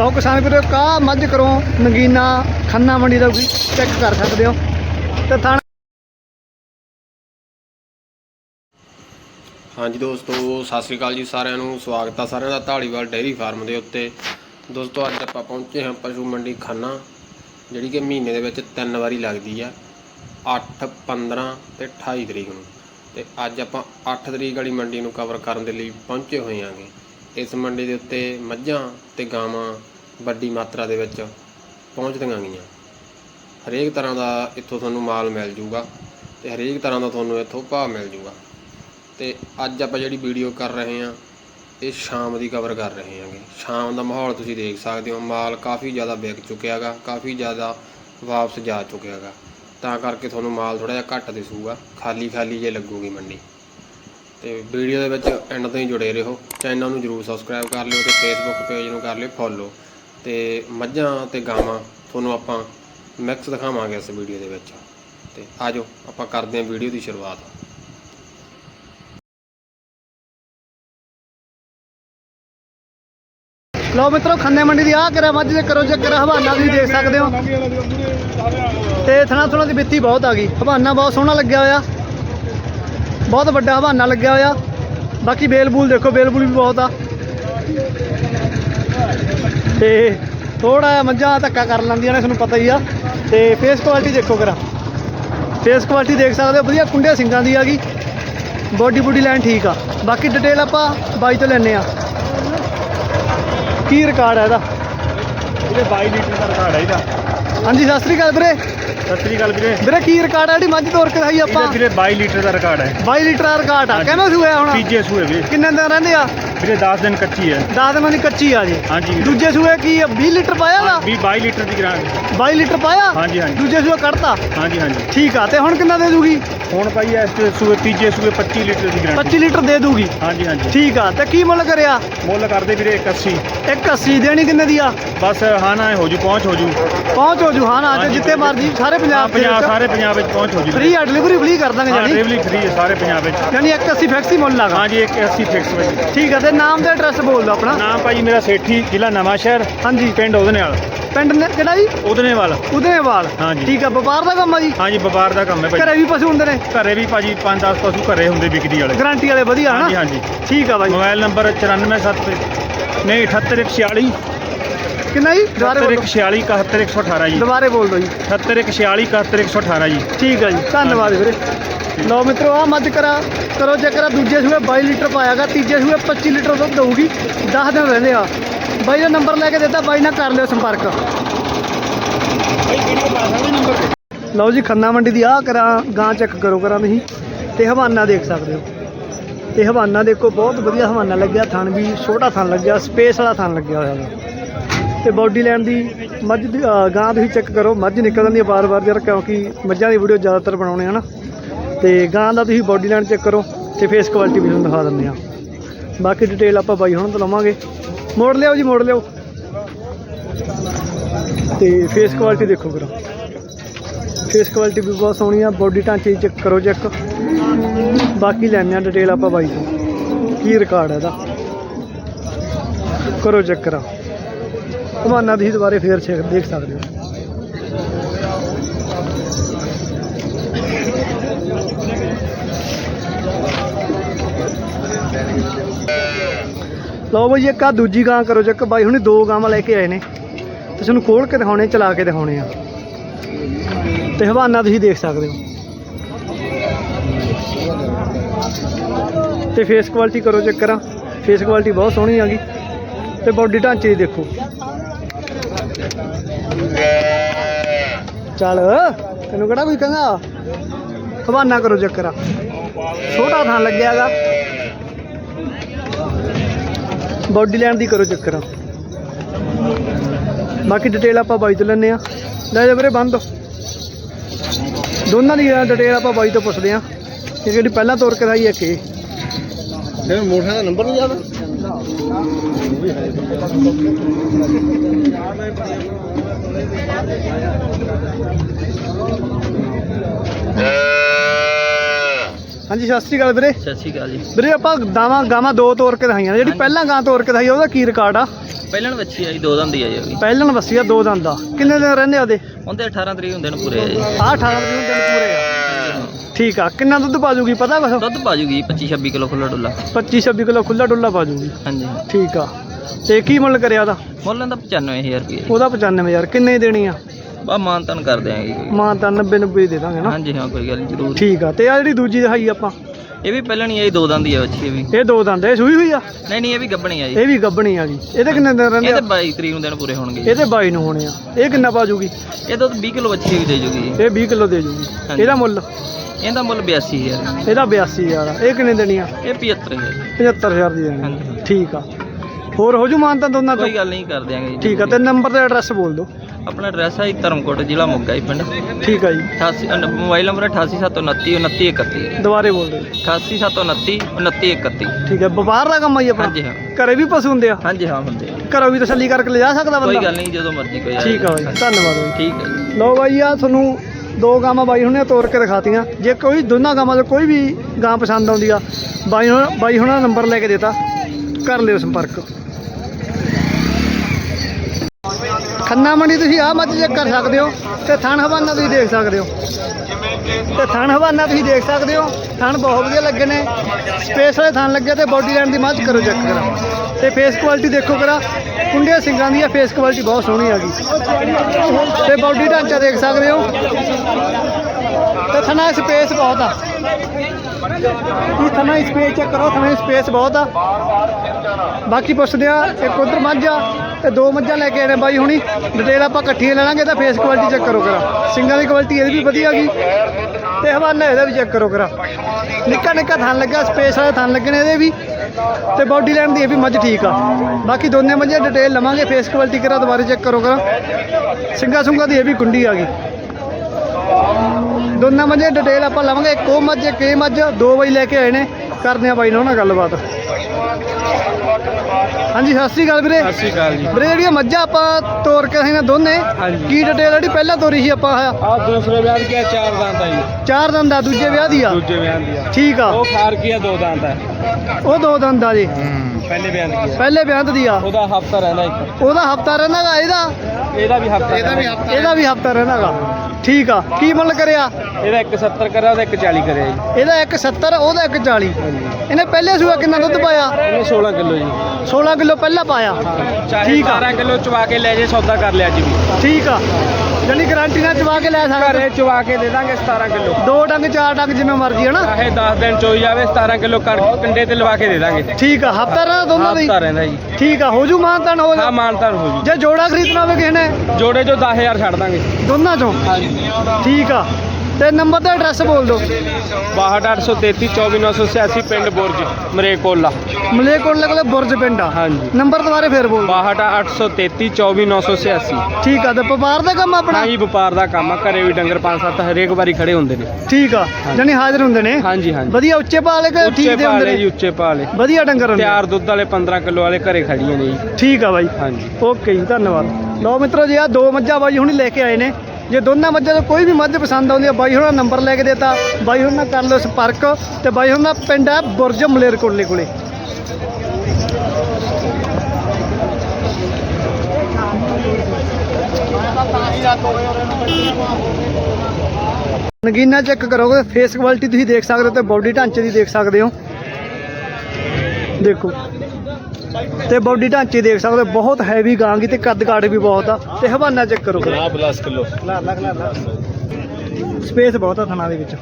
ਲਓ ਕਿਸਾਨ ਵੀਰੋ, ਕਾ ਮੱਝ ਕਰੋ ਨਗੀਨਾ ਖੰਨਾ ਮੰਡੀ ਦਾ ਵੀ ਚੈੱਕ ਕਰ ਸਕਦੇ ਹੋ। ਤੇ ਥਾਣਾ ਹਾਂਜੀ ਦੋਸਤੋ, ਸਤਿ ਸ੍ਰੀ ਅਕਾਲ ਜੀ ਸਾਰਿਆਂ ਨੂੰ। ਸਵਾਗਤ ਆ ਸਾਰਿਆਂ ਦਾ ਢਾਲੀਵਾਲ ਡੇਅਰੀ ਫਾਰਮ ਦੇ ਉੱਤੇ। ਦੋਸਤੋ, ਅੱਜ ਆਪਾਂ ਪਹੁੰਚੇ ਹਾਂ ਪਸ਼ੂ ਮੰਡੀ ਖੰਨਾ, ਜਿਹੜੀ ਕਿ ਮਹੀਨੇ ਦੇ ਵਿੱਚ ਤਿੰਨ ਵਾਰੀ ਲੱਗਦੀ ਆ 8 15 ਤੇ 28 ਤਰੀਕ ਨੂੰ। ਤੇ ਅੱਜ ਆਪਾਂ 8 ਤਰੀਕ ਵਾਲੀ ਮੰਡੀ ਨੂੰ ਕਵਰ ਕਰਨ ਦੇ ਲਈ ਪਹੁੰਚੇ ਹੋਏ ਆਂਗੇ। ਇਸ ਮੰਡੀ ਦੇ ਉੱਤੇ ਮੱਝਾਂ ਤੇ ਗਾਵਾਂ ਵੱਡੀ ਮਾਤਰਾ ਦੇ ਵਿੱਚ ਪਹੁੰਚਦੀਆਂ ਗਈਆਂ। ਹਰੇਕ ਤਰ੍ਹਾਂ ਦਾ ਇੱਥੋਂ ਤੁਹਾਨੂੰ ਮਾਲ ਮਿਲ ਜੂਗਾ ਤੇ ਹਰੇਕ ਤਰ੍ਹਾਂ ਦਾ ਤੁਹਾਨੂੰ ਇੱਥੋਂ ਭਾਅ ਮਿਲ ਜੂਗਾ। ਤੇ ਅੱਜ ਆਪਾਂ ਜਿਹੜੀ ਵੀਡੀਓ ਕਰ ਰਹੇ ਹਾਂ, ਇਹ ਸ਼ਾਮ ਦੀ ਕਵਰ ਕਰ ਰਹੇ ਹਾਂਗੇ। ਸ਼ਾਮ ਦਾ ਮਾਹੌਲ ਤੁਸੀਂ ਦੇਖ ਸਕਦੇ ਹੋ, ਮਾਲ ਕਾਫੀ ਜ਼ਿਆਦਾ ਵਿਕ ਚੁੱਕਿਆਗਾ, ਕਾਫੀ ਜ਼ਿਆਦਾ ਵਾਪਸ ਜਾ ਚੁੱਕਿਆਗਾ। ਤਾਂ ਕਰਕੇ ਤੁਹਾਨੂੰ ਮਾਲ ਥੋੜਾ ਜਿਹਾ ਘੱਟ ਦਿਸੂਗਾ ਖਾਲੀ ਖਾਲੀ ਜੇ ਲੱਗੂਗੀ ਮੰਡੀ। ਤੇ ਵੀਡੀਓ ਦੇ ਵਿੱਚ ਐਂਡ ਤੋਂ ਹੀ ਜੁੜੇ ਰਹੋ। ਚੈਨਲ ਨੂੰ ਜਰੂਰ ਸਬਸਕ੍ਰਾਈਬ ਕਰ ਲਿਓ ਤੇ ਫੇਸਬੁੱਕ ਪੇਜ ਨੂੰ ਕਰ ਲਿਓ ਫੋਲੋ ਤੇ ਮੱਝਾਂ ਤੇ ਗਾਵਾਂ, ਤੁਹਾਨੂੰ ਆਪਾਂ ਮਿਕਸ ਦਿਖਾਵਾਂਗੇ ਇਸ ਵੀਡੀਓ ਦੇ ਵਿੱਚ। ਤੇ ਆਜੋ, ਆਪਾਂ ਕਰਦੇ ਹਾਂ ਵੀਡੀਓ ਦੀ ਸ਼ੁਰੂਆਤ। ਲਓ ਮਿੱਤਰੋ, ਖੰਨੇ ਮੰਡੀ ਦੀ ਆ ਕਰਿਆ ਮੱਝ ਦੇ ਕਰੋ ਚੈੱਕ ਹਵਾਨਾ ਤੁਸੀਂ ਦੇਖ ਸਕਦੇ ਹੋ। ਤੇ ਥਣਾ ਥਣਾ ਦੀ ਬਿੱਤੀ ਬਹੁਤ ਆ ਗਈ। ਹਵਾਨਾ ਬਹੁਤ ਸੋਹਣਾ ਲੱਗਿਆ ਹੋਇਆ। ਬਹੁਤ ਵੱਡਾ ਹਵਾਨਾ ਲੱਗਿਆ ਹੋਇਆ। ਬਾਕੀ ਬੇਲ ਬੂਲ ਦੇਖੋ, ਬੇਲ ਬੂਲ ਵੀ ਬਹੁਤ ਆ। ਤੇ ਥੋੜਾ ਜਿਹਾ ਮੱਝਾਂ ਧੱਕਾ ਕਰ ਲੈਂਦੀਆਂ ਨੇ, ਤੁਹਾਨੂੰ ਪਤਾ ਹੀ ਆ। ਤੇ ਫੇਸ ਕੁਆਲਿਟੀ ਦੇਖੋ ਕਰਾ ਫੇਸ ਕੁਆਲਿਟੀ ਦੇਖ ਸਕਦੇ ਹੋ, ਵਧੀਆ ਕੁੰਡੇ ਸਿੰਗਾਂ ਦੀ ਆ ਗਈ। ਬੋਡੀ ਬੁਡੀ ਲਾਈਨ ਠੀਕ ਆ। ਬਾਕੀ ਡਿਟੇਲ ਆਪਾਂ ਬਾਈ ਤੋਂ ਲੈਣੇ ਆ। ਕੀ ਰਿਕਾਰਡ ਹੈ ਇਹਦਾ? ਇਹਦੇ 22 ਲੀਟਰ ਦਾ ਰਿਕਾਰਡ ਹੈ ਇਹਦਾ। ਹਾਂਜੀ ਸਤਿ ਸ੍ਰੀ ਅਕਾਲ ਵੀਰੇ। ਸਤਿ ਸ੍ਰੀ ਅਕਾਲ ਵੀਰੇ। ਵੀਰੇ ਕੀ ਰਿਕਾਰਡ ਹੈ ਜਿਹੜੀ ਮੱਝ ਤੋਰ ਕੇ ਖਾਈ ਆਪਾਂ? ਵੀਰੇ 22 ਲੀਟਰ ਦਾ ਰਿਕਾਰਡ ਹੈ 22 ਲੀਟਰ ਦਾ ਰਿਕਾਰਡ ਆ। ਕਿਵੇਂ ਸੂਆ ਹੁਣ? ਤੀਜੇ ਸੂਏ ਵੀਰੇ। ਕਿੰਨੇ ਦਿਨ ਰਹਿੰਦੇ ਆ? ਵੀਰੇ 10 ਦਿਨ ਕੱਚੀ ਹੈ 10 ਦਿਨਾਂ ਦੀ ਕੱਚੀ ਆ ਜੀ। ਹਾਂਜੀ। ਦੂਜੇ ਸੂਏ ਕੀ ਆ? 20 ਲੀਟਰ ਪਾਇਆ ਵਾ? 20 22 ਲੀਟਰ ਦੀ ਗ੍ਰਾਂਟ। 22 ਲੀਟਰ ਪਾਇਆ? ਹਾਂਜੀ ਹਾਂਜੀ। ਦੂਜੇ ਸੂਏ ਕੱਢਤਾ? ਹਾਂਜੀ ਹਾਂਜੀ। ਠੀਕ ਆ ਤੇ ਹੁਣ ਕਿੰਨਾ ਦੇ ਦੂਗੀ? ਹੁਣ ਭਾਈ ਇਸ ਸੂਏ ਤੀਜੇ ਸੂਏ 25 ਲੀਟਰ ਦੀ ਗ੍ਰਾਂਟ। 25 ਲੀਟਰ ਦੇ ਦੂਗੀ। ਹਾਂਜੀ ਹਾਂਜੀ। ਠੀਕ ਆ ਤੇ ਕੀ ਮੁੱਲ ਕਰਿਆ? ਮੁੱਲ ਕਰਦੇ ਵੀਰੇ 81 180 ਦੇਣੀ ਕਿੰਨੇ ਦੀ ਆ? ਬਸ ਹਾਂ ਨਾ ਹੋ ਜੂ ਪਹੁੰਚ ਹੋ ਜੂ। ਪਹੁੰਚ ਹੋ ਜੂ ਹਾਂ ਨਾ ਤੇ ਹਾਂਜੀ, ਜਿੱਥੇ ਮਰਜ਼ੀ ਸਾਰੇ ਪੰਜਾਬ ਪੰਜਾਬ ਸਾਰੇ ਪੰਜਾਬ ਵਿੱਚ ਪਹੁੰਚ ਹੋ ਜੂ। ਫ੍ਰੀ ਆ ਡਿਲੀਵਰੀ ਫ੍ਰੀ ਕਰ ਦਾਂਗੇ ਹਾਂ ਜਾਨੀ। ਡਿਲੀਵਰੀ ਫ੍ਰੀ ਹੈ ਸਾਰੇ ਪੰਜਾਬ ਵਿੱਚ। ਯਾਨੀ 180 ਫਿਕਸ ਹੀ ਮੁੱਲ ਲਾਗਾ। ਹਾਂਜੀ 81 ਫਿਕਸ ਵਿੱਚ ਠੀਕ ਆ ਤੇ ਨਾਮ ਤੇ ਐਡਰੈਸ ਬੋਲ ਦਿਓ ਆਪਣਾ। ਨਾਮ ਭਾਈ ਮੇਰਾ ਸੇਠੀ ਜ਼ਿਲ੍ਹਾ ਨਵਾਂ ਸ਼ਹਿਰ ਹਾਂਜੀ ਪਿੰਡ ਉਹਦੇ ਨਾਲ ਪਿੰਡ ਨੇ ਕਿਹੜਾ ਜੀ? ਉਹਦੇ ਵਾਲ ਉਦੇਵਾਲ ਹਾਂਜੀ। ਠੀਕ ਆ ਵਪਾਰ ਦਾ ਕੰਮ ਆ ਜੀ? ਹਾਂਜੀ ਵਪਾਰ ਦਾ ਕੰਮ ਹੈ ਭਾਈ ਘਰੇ ਵੀ ਪਸ਼ੂ ਹੁੰਦੇ ਨੇ? ਘਰੇ ਵੀ ਭਾਜੀ 5-10 ਪਸ਼ੂ ਘਰੇ ਹੁੰਦੇ ਵਿਕਦੀ ਵਾਲੇ। ਗਾਰੰਟੀ ਵਾਲੇ ਵਧੀਆ ਹਨਾ? ਹਾਂਜੀ ਹਾਂਜੀ ਠੀਕ ਆ ਬਾਈ ਮੋਬਾਈਲ ਨੰਬਰ 947 ਨਹੀਂ 78146 ਕਿੰਨਾ ਜੀ? ਦੁਬਾਰੇ ਬੋਲੋ। 78146 71118 ਜੀ। ਦੁਬਾਰੇ ਬੋਲ ਦਿਓ ਜੀ। 78146 71118 ਜੀ। ਠੀਕ ਆ ਜੀ ਧੰਨਵਾਦ ਵੀਰੇ। ਲਓ ਮਿੱਤਰੋ ਆ ਮੱਝ ਕਰਾ ਕਰੋ ਚੱਕਰ ਆ ਦੂਜੇ ਸੂਏ 22 ਲੀਟਰ ਪਾਇਆਗਾ ਤੀਜੇ ਸੂਏ 25 ਲੀਟਰ ਦੁੱਧ ਦਊਗੀ। 10 ਦਿਨ ਰਹਿੰਦੇ ਆ। ਬਾਈ ਦਾ ਨੰਬਰ ਲੈ ਕੇ ਦਿੱਤਾ ਬਾਈ ਨਾਲ ਕਰ ਲਿਓ ਸੰਪਰਕ। ਲਓ ਜੀ ਖੰਨਾ ਮੰਡੀ ਦੀ ਆ ਕਰਾਂ ਗਾਂ ਚੈੱਕ ਕਰੋ ਕਰਾਂ ਤੁਸੀਂ। ਤੇ ਹਵਾਨਾ ਦੇਖ ਸਕਦੇ ਹੋ। ਤੇ ਹਵਾਨਾ ਦੇਖੋ ਬਹੁਤ ਵਧੀਆ ਹਵਾਨਾ ਲੱਗਿਆ। ਥਣ ਵੀ ਛੋਟਾ ਥਣ ਲੱਗਿਆ ਸਪੇਸ ਵਾਲਾ ਥਣ ਲੱਗਿਆ ਹੋਇਆ ਵਾ ਤੇ ਬਾਡੀ ਲੈਣ ਦੀ ਮੱਝ ਦੀ ਅ, ਗਾਂ ਤੁਸੀਂ ਚੈੱਕ ਕਰੋ ਮੱਝ ਨਿਕਲ ਜਾਂਦੀ ਹੈ ਬਾਰ-ਬਾਰ ਯਾਰ ਕਿਉਂਕਿ ਮੱਝਾਂ ਦੀ ਵੀਡੀਓ ਜ਼ਿਆਦਾਤਰ ਬਣਾਉਣੇ ਹਨਾ ਤੇ ਗਾਂ ਦਾ ਤੁਸੀਂ ਬਾਡੀ ਲੈਣ ਚੈੱਕ ਕਰੋ ਤੇ ਫੇਸ ਕੁਆਲਿਟੀ ਵੀ ਤੁਹਾਨੂੰ ਦਿਖਾ ਦਿੰਦੇ ਆ। ਬਾਕੀ ਡਿਟੇਲ ਆਪਾਂ ਬਾਈ ਹੁਣ ਤੋਂ ਲਵਾਂਗੇ। ਮੋੜ ਲਿਓ ਜੀ ਮੋੜ ਲਿਓ ਤੇ ਫੇਸ ਕੁਆਲਿਟੀ ਦੇਖੋ ਕਰੋ ਫੇਸ ਕੁਆਲਿਟੀ ਵੀ ਬਹੁਤ ਸੋਹਣੀ ਆ ਬਾਡੀ ਢਾਂਚੇ ਚੈੱਕ ਕਰੋ ਚੈੱਕ ਬਾਕੀ ਲੈਂਦੇ ਆ ਡਿਟੇਲ ਆਪਾਂ ਬਾਈ ਤੋਂ। ਕੀ ਰਿਕਾਰਡ ਹੈ ਇਹਦਾ? ਕਰੋ ਚੈੱਕ ਕਰਾ। ਹਵਾਨਾ ਤੁਸੀਂ ਦੁਬਾਰੇ ਫੇਰ ਚੈੱਕ ਦੇਖ ਸਕਦੇ ਹੋ। ਲਓ ਬਈ ਇੱਕ ਆ ਦੂਜੀ ਗਾਂ ਕਰੋ ਚੈੱਕ। ਬਾਈ ਹੁਣੇ ਦੋ ਗਾਵਾਂ ਲੈ ਕੇ ਆਏ ਨੇ। ਤੇ ਤੁਹਾਨੂੰ ਖੋਲ ਕੇ ਦਿਖਾਉਣੇ, ਚਲਾ ਕੇ ਦਿਖਾਉਣੇ ਆ। ਤੇ ਹਵਾਨਾ ਤੁਸੀਂ ਦੇਖ ਸਕਦੇ ਹੋ। ਤੇ ਫੇਸ ਕੁਆਲਿਟੀ ਕਰੋ ਚੈੱਕ ਕਰਾਂ ਫੇਸ ਕੁਆਲਿਟੀ ਬਹੁਤ ਸੋਹਣੀ ਆ ਗਈ। ਤੇ ਬਾਡੀ ਢਾਂਚੇ ਦੀ ਦੇਖੋ। ਚੱਲ, ਤੈਨੂੰ ਕਿਹੜਾ ਕੋਈ ਕਹਿੰਦਾ? ਹਵਾਨਾ ਕਰੋ ਚੈੱਕ ਕਰਾਂ ਛੋਟਾ ਥਾਂ ਲੱਗਿਆਗਾ। ਬਾਡੀ ਲੈਣ ਦੀ ਕਰੋ ਚੱਕਰ। ਬਾਕੀ ਡਿਟੇਲ ਆਪਾਂ ਬਾਈ ਤੋਂ ਲੈਣੇ ਆ ਲੈ ਜਾ ਵੀਰੇ, ਬੰਦ। ਦੋਨਾਂ ਦੀ ਡਿਟੇਲ ਆਪਾਂ ਬਾਈ ਤੋਂ ਪੁੱਛਦੇ ਆ ਕਿ ਜਿਹੜੀ ਪਹਿਲਾਂ ਤੋਰ ਕੇ ਆਈ ਹੈ ਕਿ ਤੇ ਮੋਟਰ ਦਾ ਨੰਬਰ ਨਹੀਂ ਯਾਦ ਹਾਂਜੀ ਸਤਿ ਸ਼੍ਰੀ ਅਕਾਲ ਵੀਰੇ। ਸਤਿ ਸ਼੍ਰੀ ਅਕਾਲ ਜੀ। ਵੀਰੇ ਆਪਾਂ ਗਾਵਾਂ ਗਾਵਾਂ ਦੋ ਤੋਰ ਕੇ ਦਿਖਾਈਆਂ ਨੇ। ਜਿਹੜੀ। ਪਹਿਲਾਂ ਗਾਂ ਤੋਰ ਕੇ ਦਿਖਾਈ ਉਹਦਾ ਕੀ ਰਿਕਾਰਡ ਆ? ਪਹਿਲਾਂ ਵੱਛੀ ਆ ਜੀ ਦੋ ਦੰਦ ਆ ਜੀ ਉਹ ਵੀ ਪਹਿਲਣ ਵਸੀ ਆ ਦੋ ਦੰਦ ਦਾ ਕਿੰਨੇ ਦਿਨ ਰਹਿੰਦੇ ਆ ਉਹਦੇ? ਉਹਦੇ 18 ਤਰੀਕ ਹੁੰਦੇ ਨੇ ਪੂਰੇ ਆ ਜੀ। ਆਹ 18 ਦਿਨ ਦਿਨ ਪੂਰੇ ਆ। ਠੀਕ ਆ ਕਿੰਨਾ ਦੁੱਧ ਪਾ ਜੂਗੀ ਪਤਾ ਕੁਛ ਦੁੱਧ ਪਾ ਜੂਗੀ 25 26 ਕਿਲੋ ਖੁੱਲਾ ਡੁੱਲਾ। 25 26 ਕਿਲੋ ਖੁੱਲਾ ਡੁੱਲਾ ਪਾ ਜੂਗੀ। ਹਾਂਜੀ। ਠੀਕ ਆ। ਤੇ ਕੀ ਮੁੱਲ ਕਰਿਆ ਉਹਦਾ? ਮੁੱਲ ਦਾ 95000 ਰੁਪਏ ਉਹਦਾ 95000 ਕਿੰਨੇ ਦੀ ਦੇਣੀ ਆ? ਬਾ ਮਾਨਤਨ ਕਰ ਦਿਆਂਗੇ ਕੋਈ ਮਾਂ ਤਾਂ 90 90 ਦੇ ਦਾਂਗੇ ਨਾ। ਹਾਂਜੀ ਹਾਂ ਕੋਈ ਗੱਲ ਨੀ ਜ਼ਰੂਰ। ਠੀਕ ਆ ਤੇ ਆ ਜਿਹੜੀ ਦੂਜੀ ਦਿਖਾਈ ਆਪਾਂ। ਇਹ ਵੀ ਪਹਿਲਾਂ ਨਹੀਂ ਆਈ ਦੋ ਦੰਦ ਦੀ ਆ ਵੱਛੀ ਇਹ ਵੀ। ਇਹ ਦੋ ਦੰਦ ਇਹ ਸੂਈ ਹੋਈ ਆ? ਨਹੀਂ ਨਹੀਂ ਇਹ ਵੀ ਗੱਬਣੀ ਆ ਜੀ। ਇਹ ਵੀ ਗੱਬਣੀ ਆ ਗਈ ਇਹਦੇ ਕਿੰਨੇ ਦਿਨ ਰਹਿੰਦੇ ਇਹ ਆ ਤੇ 22 ਤਰੀਕ ਨੂੰ ਦਿਨ ਪੂਰੇ ਹੋਣਗੇ। ਇਹਦੇ 22 ਨੂੰ ਹੋਣੇ ਆ। ਇਹ ਕਿੰਨਾ ਪਾ ਜੂਗੀ? ਇਹ ਦੁੱਧ 20 ਕਿਲੋ ਵੱਛੀ ਵੀ ਦੇ ਜੂਗੀ ਜੀ। ਇਹ 20 ਕਿਲੋ ਦੇ ਜੂਗੀ। ਹਾਂਜੀ। ਇਹਦਾ ਮੁੱਲ? ਇਹਦਾ ਮੁੱਲ 82000 ਇਹਦਾ 82000 ਆ। ਇਹ ਕਿੰਨੇ ਦੇਣੀ ਆ? ਇਹ 75000 75000 ਦੀ ਦੇਣੀ ਹਾਂਜੀ। ਠੀਕ ਆ। ਹੋਰ ਹੋ ਜੂ ਮਾਨ ਤਾਂ ਦੋਨਾਂ ਤੋਂ? ਕੋਈ ਗੱਲ ਨਹੀਂ ਕਰ ਦਿਆਂਗੇ ਜੀ। ਠੀਕ ਆ ਤੇ ਨੰਬਰ ਤੇ ਐਡਰੈਸ ਬੋਲ ਦਿਓ। ਆਪਣਾ ਐਡਰੈਸ ਹੈ ਜੀ ਧਰਮਕੋਟ ਜ਼ਿਲ੍ਹਾ ਮੋਗਾ ਜੀ ਪਿੰਡ। ਠੀਕ ਆ ਜੀ। 88 ਅ, ਮੋਬਾਈਲ ਨੰਬਰ 8879 2931 ਦੁਬਾਰੇ ਬੋਲ ਦਿਓ। 8879 2931 ਠੀਕ ਹੈ ਵਪਾਰ ਦਾ ਕੰਮ ਆ ਜੀ ਆਪਣਾ? ਹਾਂਜੀ ਹਾਂ। ਘਰੇ ਵੀ ਪਸ਼ੂ ਹੁੰਦੇ ਆ? ਹਾਂਜੀ ਹਾਂ ਹੁੰਦੇ ਆ। ਘਰੋਂ ਵੀ ਤਸੱਲੀ ਕਰਕੇ ਲਿਜਾ ਸਕਦਾ ਕੋਈ ਬੰਦਾ ਗੱਲ ਨਹੀਂ ਜਦੋਂ ਮਰਜ਼ੀ ਕੋਈ। ਠੀਕ ਆ ਬਾਈ ਧੰਨਵਾਦ ਬਾਈ। ਠੀਕ ਹੈ ਜੀ। ਲਓ ਬਾਈ ਆ ਤੁਹਾਨੂੰ ਦੋ ਗਾਵਾਂ ਬਾਈ ਹੁਣੇ ਤੋਰ ਕੇ ਦਿਖਾਤੀਆਂ। ਜੇ ਕੋਈ ਦੋਨਾਂ ਗਾਵਾਂ ਚੋਂ ਕੋਈ ਵੀ ਗਾਂ ਪਸੰਦ ਆਉਂਦੀ ਆ ਬਾਈ ਹੁਣ ਬਾਈ ਹੁਣਾਂ ਨੰਬਰ ਲੈ ਕੇ ਦਿੱਤਾ। ਕਰ ਲਿਓ ਸੰਪਰਕ। ਖੰਨਾ ਮੰਡੀ ਤੁਸੀਂ ਆਹ ਮੱਝ ਚੈੱਕ ਕਰ ਸਕਦੇ ਹੋ ਤੇ ਥਣ ਹਵਾਨਾ ਤੁਸੀਂ ਦੇਖ ਸਕਦੇ ਹੋ। ਤੇ ਥਣ ਹਵਾਨਾ ਤੁਸੀਂ ਦੇਖ ਸਕਦੇ ਹੋ। ਥਣ ਬਹੁਤ ਵਧੀਆ ਲੱਗੇ ਨੇ। ਸਪੇਸ ਵਾਲੇ ਥਣ ਲੱਗੇ ਤੇ ਬੋਡੀ ਲਾਈਨ ਦੀ ਮੱਝ ਕਰੋ ਚੈੱਕ ਕਰਾ। ਤੇ ਫੇਸ ਕੁਆਲਿਟੀ ਦੇਖੋ ਕਰਾ। ਕੁੰਡੇ ਸਿੰਘਾਂ ਦੀ ਆ ਫੇਸ ਕੁਆਲਿਟੀ ਬਹੁਤ ਸੋਹਣੀ ਆ ਗਈ। ਤੇ ਬਾਡੀ ਢਾਂਚਾ ਦੇਖ ਸਕਦੇ ਹੋ। ਤੇ ਥਣਾ ਸਪੇਸ ਬਹੁਤ ਆ। ਇਹ ਥਣਾ ਸਪੇਸ ਚੈੱਕ ਕਰੋ। ਥਣਾ ਸਪੇਸ ਬਹੁਤ ਆ। ਬਾਕੀ ਪੁੱਛਦੇ ਆ, ਇੱਕ ਉਧਰ ਮੱਝ ਆ। ਤੇ ਦੋ ਮੱਝਾਂ ਲੈ ਕੇ ਆਏ ਨੇ ਬਾਈ ਹੁਣੀ। ਡਿਟੇਲ ਆਪਾਂ ਇਕੱਠੀਆਂ ਲੈ ਲਾਂਗੇ ਤਾਂ ਫੇਸ ਕੁਆਲਿਟੀ ਚੈੱਕ ਕਰੋ ਕਰਾ। ਸਿੰਗਾਂ ਦੀ ਕੁਆਲਿਟੀ ਇਹਦੀ ਵੀ ਵਧੀਆ ਗਈ ਤੇ ਹਵਾਨਾ ਇਹਦਾ ਵੀ ਚੈੱਕ ਕਰੋ ਕਰਾ। ਨਿੱਕਾ ਨਿੱਕਾ ਥਣ ਲੱਗਾ ਸਪੇਸ ਵਾਲੇ ਥਣ ਲੱਗੇ ਨੇ ਇਹਦੇ ਵੀ। ਤੇ ਬਾਡੀ ਲਾਈਨ ਦੀ ਇਹ ਵੀ ਮੱਝ ਠੀਕ ਆ। ਬਾਕੀ ਦੋਨੇ ਮੱਝਾਂ ਡਿਟੇਲ ਲਵਾਂਗੇ ਫੇਸ ਕੁਆਲਿਟੀ ਕਰਾ, ਦੁਬਾਰਾ ਚੈੱਕ ਕਰੋ ਕਰਾ। ਸਿੰਗਾ ਸੁੰਗਾ ਦੀ ਇਹ ਵੀ ਗੁੰਡੀ ਆ ਗਈ। ਦੋਨਾਂ ਮੱਝਾਂ ਡਿਟੇਲ ਆਪਾਂ ਲਵਾਂਗੇ, ਇੱਕ ਉਹ ਮੱਝ, ਇੱਕ ਇਹ ਮੱਝ, ਦੋ ਵਜੇ ਲੈ ਕੇ ਆਏ ਨੇ। ਕਰਦੇ ਆ ਬਾਈ ਨਾਲ ਉਹਨਾਂ ਗੱਲਬਾਤ। ਹਾਂਜੀ ਸਤਿ ਸ੍ਰੀ ਅਕਾਲ ਵੀਰੇ। ਸ਼੍ਰੀ ਅਕਾਲ ਜੀ। ਵੀਰੇ ਜਿਹੜੀਆਂ ਮੱਝਾਂ ਆਪਾਂ ਤੋਰ ਕੇ ਆਏ ਨੇ ਦੋਨੇ ਹਾਂਜੀ। ਕੀ ਡਿਟੇਲ ਜਿਹੜੀ ਪਹਿਲਾਂ ਤੋਰੀ ਸੀ ਆਪਾਂ? ਆਇਆ ਆ ਦੂਸਰੇ ਵਿਆਹ ਕੀ ਚਾਰ ਦੰਦ ਆ ਜੀ। ਚਾਰ ਦੰਦ ਆ ਦੂਜੇ ਵਿਆਹ ਦੀ ਆ? ਦੂਜੇ ਵਿਆਹ ਦੀ ਆ। ਠੀਕ ਆ। ਉਹ ਖਾਰ ਕੀ ਆ ਦੋ ਦੰਦ ਆ। ਉਹ ਦੋ ਦੰਦ ਆ ਜੀ। ਪਹਿਲੇ ਵਿਆਹ ਦੀ ਆ। ਪਹਿਲੇ ਵਿਆਹ ਦੀ ਆ। ਉਹਦਾ ਹਫਤਾ ਰਹਿੰਦਾ ਇੱਕ। ਉਹਦਾ ਹਫਤਾ ਰਹਿੰਦਾਗਾ ਇਹਦਾ? ਇਹਦਾ ਵੀ ਹਫਤਾ ਇਹਦਾ ਵੀ ਹਫਤਾ ਇਹਦਾ ਵੀ ਹਫਤਾ ਰਹਿੰਦਾਗਾ ਠੀਕ ਆ। ਕੀ ਮੁੱਲ ਕਰਿਆ? ਇਹਦਾ 170 ਕਰਿਆ ਉਹਦਾ 140 ਕਰਿਆ ਜੀ। ਇਹਦਾ 170 ਉਹਦਾ 140 ਇਹਨੇ ਪਹਿਲੇ ਸੂਆ ਕਿੰਨਾ ਦੁੱਧ ਪਾਇਆ? ਇਹਨੇ 16 ਕਿਲੋ ਜੀ। 16 ਕਿਲੋ ਪਹਿਲਾਂ ਪਾਇਆ। ਚਾਹੇ ਠੀਕ ਆ। 12 ਕਿਲੋ ਚਵਾ ਕੇ ਲੈ ਜੇ ਸੌਦਾ ਕਰ ਲਿਆ ਜੀ ਵੀ। ਠੀਕ ਆ। ਜਾਨੀ ਗਾਰੰਟੀ ਨਾਲ ਚਵਾ ਕੇ ਲੈ ਸਕਦੇ। ਘਰੇ ਚਵਾ ਕੇ ਦੇ ਦਾਂਗੇ 17 ਕਿਲੋ। ਦੋ ਡੰਗ ਚਾਰ ਡੰਗ ਜਿਵੇਂ ਮਰਜ਼ੀ ਹੈ ਨਾ? ਚਾਹੇ 10 ਦਿਨ ਚੋਈ ਜਾਵੇ 17 ਕਿਲੋ ਕੰਡੇ ਤੇ ਲਵਾ ਕੇ ਦੇ ਦਾਂਗੇ। ਠੀਕ ਆ ਹਫਤਾ ਰਹਿਣਾ ਦੋਨਾਂ ਦਾ ਹਫਤਾ ਰਹਿੰਦਾ ਜੀ। ਠੀਕ ਆ ਹੋ ਜੂ ਮਾਨਤਾਨ ਹੋ ਹਾਂ ਜਾ ਮਾਨਤਾਨ ਹੋ ਜੀ। ਜੇ ਜੋੜਾ ਖਰੀਦਣਾ ਹੋਵੇ ਕਿਸੇ ਨੇ? ਜੋੜੇ ਚੋਂ 10000 ਛੱਡ ਦਾਂਗੇ। ਦੋਨਾਂ ਚੋਂ? ਹਾਂਜੀ। ਠੀਕ ਆ। ਤੇ ਨੰਬਰ ਤੇ ਐਡਰੈਸ ਬੋਲ ਦਿਓ। 62833 24986 ਪਿੰਡ ਬੁਰਜ ਮਰੇਕੋਲਾ ਮਲੇਕੋਟਲੇ ਕੋਲੇ ਬੁਰਜ ਪਿੰਡ ਆ। ਹਾਂਜੀ। ਨੰਬਰ ਦੁਬਾਰੇ ਫੇਰ ਬੋਲ ਦਿਓ। 62833 24986 ਠੀਕ ਆ ਤੇ ਵਪਾਰ ਦਾ ਕੰਮ ਆਪਣਾ? ਹਾਂ ਵਪਾਰ ਦਾ ਕੰਮ ਆ ਘਰੇ ਵੀ ਡੰਗਰ ਪੰਜ ਸੱਤ ਹਰੇਕ ਵਾਰੀ ਖੜੇ ਹੁੰਦੇ ਨੇ। ਠੀਕ ਆ ਜਾਨੀ ਹਾਜ਼ਰ ਹੁੰਦੇ ਨੇ? ਹਾਂਜੀ ਹਾਂਜੀ। ਵਧੀਆ ਉੱਚੇ ਪਾਲੇ ਉੱਚੇ ਠੀਕ ਦੇ ਹੁੰਦੇ ਜੀ ਨੇ? ਉੱਚੇ ਪਾਲੇ ਵਧੀਆ ਡੰਗਰ ਹੁੰਦੇ। ਤਿਆਰ ਦੁੱਧ ਵਾਲੇ 15 ਕਿਲੋ ਵਾਲੇ ਘਰੇ ਖੜੀਆਂ ਨੇ ਜੀ। ਠੀਕ ਆ ਬਾਈ। ਹਾਂਜੀ। ਓਕੇ ਜੀ ਧੰਨਵਾਦ। ਲਓ ਮਿੱਤਰੋ ਜੀ ਆ ਦੋ ਮੱਝਾਂ ਬਾਈ ਹੁਣੀ ਲੈ ਕੇ ਆਏ ਨੇ ਜੇ ਦੋਨਾਂ ਮੱਝਾਂ ਤੋਂ ਕੋਈ ਵੀ ਮੱਝ ਪਸੰਦ ਆਉਂਦੀ ਆ, ਬਾਈ ਹੋਣਾ ਨੰਬਰ ਲੈ ਕੇ ਦਿੱਤਾ। ਬਾਈ ਹੁਣਾਂ ਨਾਲ ਕਰ ਲਓ ਸੰਪਰਕ ਤੇ ਬਾਈ ਹੁਣਾਂ ਪਿੰਡ ਹੈ ਬੁਰਜ ਮਲੇਰਕੋਟਲੇ ਕੋਲੇ ਨਗੀਨਾ ਚੈੱਕ ਕਰੋਗੇ ਫੇਸ ਕੁਆਲਿਟੀ ਤੁਸੀਂ ਦੇਖ ਸਕਦੇ ਹੋ ਤੇ ਬਾਡੀ ਢਾਂਚੇ ਦੀ ਦੇਖ ਸਕਦੇ ਹੋ। ਦੇਖੋ। ਤੇ ਬਾਡੀ ਢਾਂਚੇ ਦੇਖ ਸਕਦੇ ਹੋ ਬਹੁਤ ਹੈਵੀ ਗਾਂਗੀ ਤੇ ਕੱਦ ਕਾਠ ਵੀ ਬਹੁਤ ਆ ਤੇ ਹਵਾਨਾ ਚੈੱਕ ਕਰੋ ਆ ਪਲੱਸ ਕਿਲੋ। ਸਪੇਸ ਬਹੁਤ ਆ ਥਣਾ ਦੇ ਵਿੱਚ।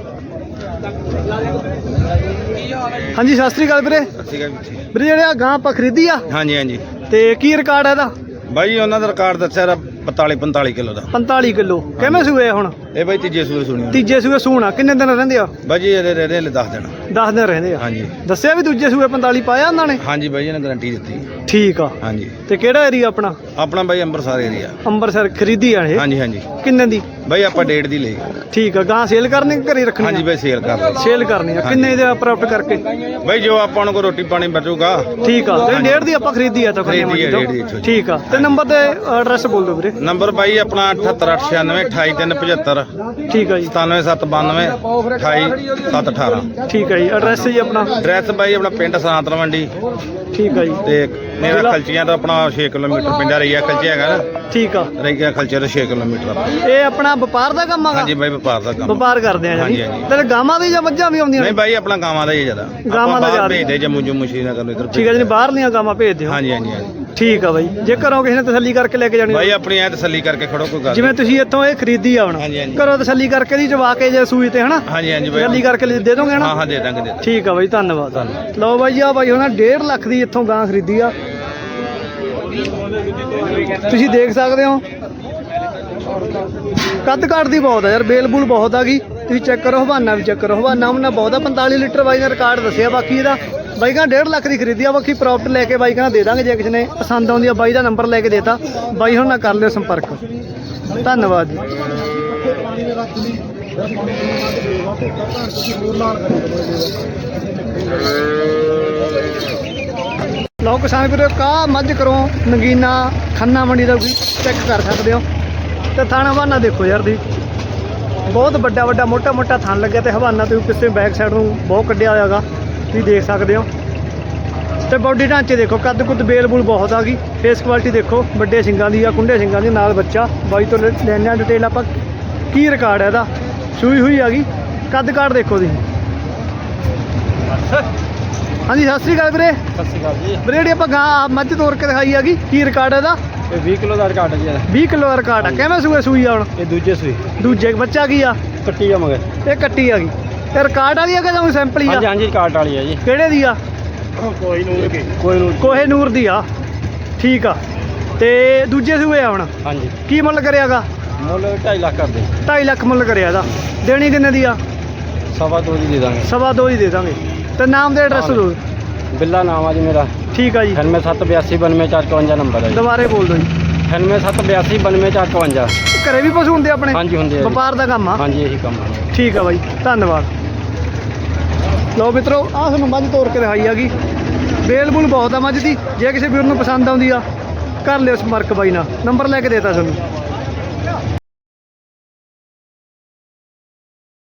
ਹਾਂਜੀ ਸਤਿ ਸ੍ਰੀ ਅਕਾਲ ਵੀਰੇ। ਵੀਰੇ ਜਿਹੜੇ ਆ ਗਾਂ ਆਪਾਂ ਖਰੀਦੀ ਆ ਹਾਂਜੀ ਹਾਂਜੀ। ਤੇ ਕੀ ਰਿਕਾਰਡ ਹੈ ਇਹਦਾ? ਬਾਈ ਉਹਨਾਂ ਦਾ ਰਿਕਾਰਡ ਦੱਸਿਆ ਰਾ 45 45 ਕਿਲੋ ਦਾ। 45 ਕਿਲੋ। ਕਿਵੇਂ ਸੂਏ ਆ ਹੁਣ? ਇਹ ਬਾਈ ਤੀਜੇ ਸੂਏ ਸੁਣੀ ਤੀਜੇ ਸੂਏ ਸੂਣਾ ਕਿੰਨੇ ਦਿਨ ਰਹਿੰਦੇ ਆ? ਬਾਈ ਜੀ ਇਹਦੇ ਰਹਿ ਲੈ ਦੱਸ ਦੇਣਾ 10 ਦਿਨ ਰਹਿੰਦੇ ਆ। ਹਾਂਜੀ। ਦੱਸਿਆ ਵੀ ਦੂਜੇ ਸੂਏ 45 ਪਾਇਆ ਉਹਨਾਂ ਨੇ? ਹਾਂਜੀ ਬਾਈ ਇਹਨੇ ਗਾਰੰਟੀ ਦਿੱਤੀ। ਠੀਕ ਆ। ਹਾਂਜੀ। ਤੇ ਕਿਹੜਾ ਏਰੀਆ ਆਪਣਾ? ਆਪਣਾ ਬਾਈ ਅੰਮ੍ਰਿਤਸਰ ਏਰੀਆ ਅੰਮ੍ਰਿਤਸਰ ਖਰੀਦੀ ਆ ਇਹ? ਹਾਂਜੀ ਹਾਂਜੀ। ਕਿੰਨੇ ਦੀ? ਬਾਈ ਆਪਾਂ ਡੇਟ ਦੀ ਲਈ। ਠੀਕ ਆ। ਗਾਂ ਸੇਲ ਕਰਨੀ ਕਿ ਘਰੇ ਰੱਖਣੀ ਹਾਂਜੀ ਬਾਈ ਸੇਲ ਕਰ ਲਈ ਸੇਲ ਕਰਨੀ ਆ। ਕਿੰਨੇ ਦੇ ਪ੍ਰਾਪਤ ਕਰਕੇ? ਬਾਈ ਜੋ ਆਪਾਂ ਨੂੰ ਕੋ ਰੋਟੀ ਪਾਣੀ ਬਚੂਗਾ। ਠੀਕ ਆ। ਤੇ ਡੇਢ ਦੀ ਆਪਾਂ ਖਰੀਦੀ ਆ ਤਾਂ। ਇੱਥੋਂ ਜੀ। ਠੀਕ ਆ। ਤੇ ਨੰਬਰ ਤੇ ਐਡਰੈਸ ਬੋਲ ਦਿਓ ਵੀਰੇ। ਨੰਬਰ ਬਾਈ ਆਪਣਾ 78896 28375 ਠੀਕ ਆ ਜੀ। 97792 28718 ਠੀਕ ਆ ਜੀ। ਐਡਰੈਸ ਜੀ ਆਪਣਾ? ਐਡਰੈਸ ਬਾਈ ਆਪਣਾ ਪਿੰਡ ਸਨਾਤਨ ਮੰਡੀ। ਠੀਕ ਆ ਜੀ। ਤੇ ਮੇਰਾ? ਖਲਚੀਆਂ ਤੋਂ ਆਪਣਾ 6 ਕਿਲੋਮੀਟਰ ਪਿੰਡਾ ਰਈਆ ਖਲਚੇ ਹੈਗਾ ਨਾ। ਠੀਕ ਆ। ਰਈਆ ਖਲਚੇ ਤੋਂ 6 ਕਿਲੋਮੀਟਰ। ਇਹ ਆਪਣਾ ਵਪਾਰ ਦਾ ਕੰਮ ਹੈਗਾ? ਹਾਂਜੀ ਬਾਈ ਵਪਾਰ ਦਾ ਕੰਮ। ਵਪਾਰ ਕਰਦੇ ਆ ਜੀ। ਤੇ ਗਾਵਾਂ ਦੀ ਜਾਂ ਮੱਝਾਂ ਵੀ ਆਉਂਦੀਆਂ ਨਹੀਂ ਬਾਈ ਆਪਣਾ ਗਾਵਾਂ ਦਾ ਹੀ ਜ਼ਿਆਦਾ। ਗਾਵਾਂ ਦਾ ਬਾਹਰ ਜ਼ਿਆਦਾ। ਭੇਜਦੇ ਜੰਮੂ ਜੰਮੂ ਸ਼੍ਰੀਨਗਰ ਨੂੰ ਇਧਰ ਠੀਕ ਆ ਜੀ ਬਾਹਰਲੀਆਂ ਗਾਵਾਂ ਭੇਜਦੇ ਹੋ? ਹਾਂਜੀ ਹਾਂਜੀ ਹਾਂਜੀ। ਠੀਕ ਆ ਬਾਈ। ਜੇ ਘਰੋਂ ਕਿਸੇ ਨੇ ਤਸੱਲੀ ਕਰਕੇ ਲੈ ਕੇ ਜਾਣੀ ਬਾਈ ਆਪਣੀ ਐ ਤਸੱਲੀ ਕਰਕੇ ਖੜੋ ਕੋਈ ਗੱਲ ਜਿਵੇਂ ਤੁਸੀਂ ਇੱਥੋਂ ਇਹ ਖਰੀਦੀ ਆ ਹੁਣ। ਹਾਂਜੀ, ਹਾਂਜੀ। ਘਰੋਂ ਤਸੱਲੀ ਕਰਕੇ ਦੀ ਜਵਾ ਕੇ ਜੇ ਸੂਈ ਤੇ ਹਨਾ? ਹਾਂਜੀ ਹਾਂਜੀ ਬਾਈ। ਤਸੱਲੀ ਕਰਕੇ ਦੇ ਦੋਗੇ ਹਨਾ? ਹਾਂ ਦੇ ਦਾਂਗੇ ਦੇ ਦਾਂਗੇ। ਠੀਕ ਆ ਬਾਈ ਧੰਨਵਾਦ। ਲਓ ਬਾਈ ਜੀ ਆ ਬਾਈ ਉਹਨਾਂ 1.5 ਲੱਖ ਦੀ ਇੱਥੋਂ ਗਾਂ ਖਰੀਦੀ ਆ। ਤੁਸੀਂ ਦੇਖ ਸਕਦੇ ਹੋ। ਕੱਦ ਕਾਟ ਦੀ ਬਹੁਤ ਆ ਯਾਰ ਬੇਲ ਬੂਲ ਬਹੁਤ ਆ ਗਈ। ਤੁਸੀਂ ਚੈੱਕ ਕਰੋ ਹਵਾਨਾ ਵੀ ਚੈੱਕ ਕਰੋ। ਹਵਾਨਾ ਉਹਨਾਂ ਬਹੁਤ ਆ 45 ਲੀਟਰ ਬਾਈ ਨੇ ਰਿਕਾਰਡ ਦੱਸਿਆ ਬਾਕੀ ਇਹਦਾ ਬਾਈਕਾਂ ਕਹਿੰਦਾ 1.5 ਲੱਖ ਦੀ ਖਰੀਦੀ ਆ ਬਾਕੀ ਪ੍ਰੋਪਰਟੀ ਲੈ ਕੇ ਬਾਈਕਾਂ ਕਹਿੰਦਾ ਦੇ ਦਾਂਗੇ ਜੇ ਕਿਸੇ ਨੇ ਪਸੰਦ ਆਉਂਦੀ ਆ, ਬਾਈ ਦਾ ਨੰਬਰ ਲੈ ਕੇ ਦੇਤਾ। ਬਾਈ ਹੁਣ ਨਾਲ ਕਰ ਲਿਓ ਸੰਪਰਕ। ਧੰਨਵਾਦ ਜੀ। ਲਓ ਕਿਸਾਨ ਵੀਰੋ ਕਾ ਮੱਝ ਕਰੋ ਨਗੀਨਾ ਖੰਨਾ ਮੰਡੀ ਦਾ ਵੀ ਚੈੱਕ ਕਰ ਸਕਦੇ ਹੋ। ਤੇ ਥਾਣਾ ਹਵਾਨਾ ਦੇਖੋ ਯਾਰ ਦੀ। ਬਹੁਤ ਵੱਡਾ ਵੱਡਾ ਮੋਟਾ ਮੋਟਾ ਥਾਣ ਲੱਗਿਆ ਤੇ ਹਵਾਨਾ ਤੁਸੀਂ ਪਿੱਛੇ ਬੈਕ ਸਾਈਡ ਨੂੰ ਬਹੁਤ ਕੱਢਿਆ ਹੋਇਆਗਾ ਤੁਸੀਂ ਦੇਖ ਸਕਦੇ ਹੋ। ਤੇ ਬਾਡੀ ਢਾਂਚੇ ਦੇਖੋ ਕੱਦ ਕੁੱਦ ਬੇਲ ਬੂਲ ਬਹੁਤ ਆ ਗਈ। ਫੇਸ ਕੁਆਲਿਟੀ ਦੇਖੋ ਵੱਡੇ ਸਿੰਗਾਂ ਦੀ ਆ ਕੁੰਡੇ ਸਿੰਗਾਂ ਦੀ ਨਾਲ ਬੱਚਾ। ਬਾਈ ਤੋਂ ਲੈਣੇ ਆ ਡਿਟੇਲ ਆਪਾਂ ਕੀ ਰਿਕਾਰਡ ਹੈ ਇਹਦਾ? ਸੂਈ ਹੋਈ ਆ ਗਈ। ਕੱਦ ਕਾਠ ਦੇਖੋ ਤੁਸੀਂ। ਹਾਂਜੀ ਸਤਿ ਸ੍ਰੀ ਅਕਾਲ ਵੀਰੇ। ਸਤਿ ਸ਼੍ਰੀ ਅਕਾਲ ਜੀ। ਵੀਰੇ ਜਿਹੜੀ ਆਪਾਂ ਗਾਂ ਮੱਝ ਤੋੜ ਕੇ ਦਿਖਾਈ ਹੈਗੀ ਕੀ ਰਿਕਾਰਡ ਹੈ ਇਹਦਾ? ਇਹ 20 ਕਿਲੋ ਦਾ ਰਿਕਾਰਡ ਜੀ 20 ਕਿਲੋ ਦਾ ਰਿਕਾਰਡ ਆ। ਕਿਵੇਂ ਸੂਏ ਸੂਈ ਆ ਹੁਣ? ਇਹ ਦੂਜੇ ਸੂਈ। ਦੂਜੇ ਬੱਚਾ ਕੀ ਆ? ਕੱਟੀ ਆ ਮਗਰ। ਇਹ ਕੱਟੀ ਆ ਗਈ। ਇਹ ਰਿਕਾਰਡ ਵਾਲੀ ਆ ਕਿ ਸੈਂਪਲ ਹੀ ਹਾਂਜੀ ਆ? ਹਾਂਜੀ ਰਿਕਾਰਡ ਵਾਲੀ ਆ ਜੀ। ਕਿਹੜੇ ਦੀ ਆ? ਕੋਈ ਨੂਰ ਕੀ ਕੋਈ ਨੂਰ ਕੋਹੇ ਨੂਰ ਦੀ ਆ। ਠੀਕ ਆ। ਤੇ ਦੂਜੇ ਸੂਏ ਆ ਹੁਣ? ਹਾਂਜੀ। ਕੀ ਮੁੱਲ ਕਰਿਆਗਾ ਮੁੱਲ 2.5 ਲੱਖ ਕਰਦੇ। 2.5 ਲੱਖ ਮੁੱਲ ਕਰਿਆ ਇਹਦਾ। ਦੇਣੀ ਕਿੰਨੇ ਦੀ ਆ? ਸਵਾ ਦੋ ਦੀ ਦੇ ਦਾਂਗੇ। ਸਵਾ ਦੋ ਦੀ ਦੇ ਦਾਂਗੇ। ਤੇ ਨਾਮ ਦੇ ਐਡਰੈਸ ਦੋ ਬਿੱਲਾ ਨਾਮ ਆ ਜੀ ਮੇਰਾ। ਠੀਕ ਆ ਜੀ। 9782 ਨੰਬਰ ਹੈ ਜੀ। ਦੁਬਾਰੇ ਬੋਲ ਦਿਓ ਜੀ। 9782 ਘਰੇ ਵੀ ਪਸ਼ੂ ਹੁੰਦੇ ਆਪਣੇ? ਹਾਂਜੀ ਹੁੰਦੇ ਆ ਜੀ। ਵਪਾਰ ਦਾ ਕੰਮ ਆ। ਹਾਂਜੀ ਇਹੀ ਕੰਮ ਆ। ਠੀਕ ਆ ਬਾਈ। ਧੰਨਵਾਦ। ਲਓ ਮਿੱਤਰੋ, ਆਹ ਤੁਹਾਨੂੰ ਮੱਝ ਤੋੜ ਕੇ ਦਿਖਾਈ ਹੈਗੀ। ਬੇਲ ਬੁਲ ਬਹੁਤ ਆ ਮੱਝ ਦੀ, ਜੇ ਕਿਸੇ ਵੀਰ ਨੂੰ ਪਸੰਦ ਆਉਂਦੀ ਆ, ਕਰ ਲਿਓ ਸੰਪਰਕ ਬਾਈ ਨਾਲ। ਨੰਬਰ ਲੈ ਕੇ ਦੇਤਾ ਤੁਹਾਨੂੰ।